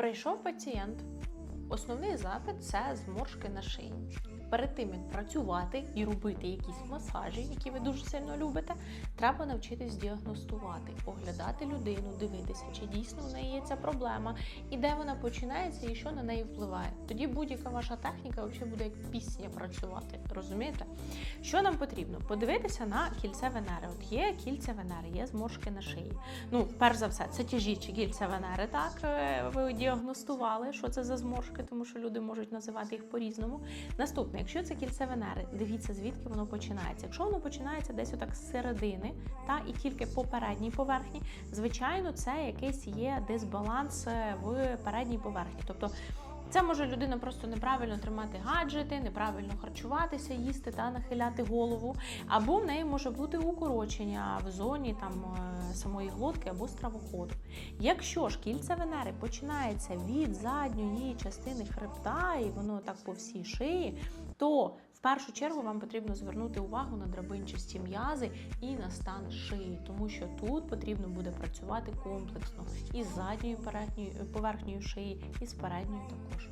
Прийшов пацієнт. Основний запит це зморшки на шиї. Перед тим як працювати і робити якісь масажі, які ви дуже сильно любите, треба навчитись діагностувати, оглядати людину, дивитися, чи дійсно в неї є ця проблема, і де вона починається, і що на неї впливає. Тоді будь-яка ваша техніка взагалі буде як пісня працювати. Розумієте? Що нам потрібно? Подивитися на кільце Венери. От є кільце Венери, є зморшки на шиї. Ну, перш за все, це тяжічі кільця Венери. Так Е, ви діагностували, що це за зморшки, тому що люди можуть називати їх по-різному. Наступне, якщо це кільце Венери, дивіться звідки воно починається. Якщо воно починається десь отак з середини, та і тільки по передній поверхні, звичайно, це якийсь є дисбаланс е, в передній поверхні. Тобто це може людина просто неправильно тримати гаджети, неправильно харчуватися, їсти та нахиляти голову, або в неї може бути укорочення в зоні там е, самої глотки або стравоходу. Якщо ж кільце Венери починається від задньої частини хребта, і воно так по всій шиї, то першу чергу вам потрібно звернути увагу на драбинчасті м'язи і на стан шиї, тому що тут потрібно буде працювати комплексно із задньою передньою поверхньою шиї, і з передньою також.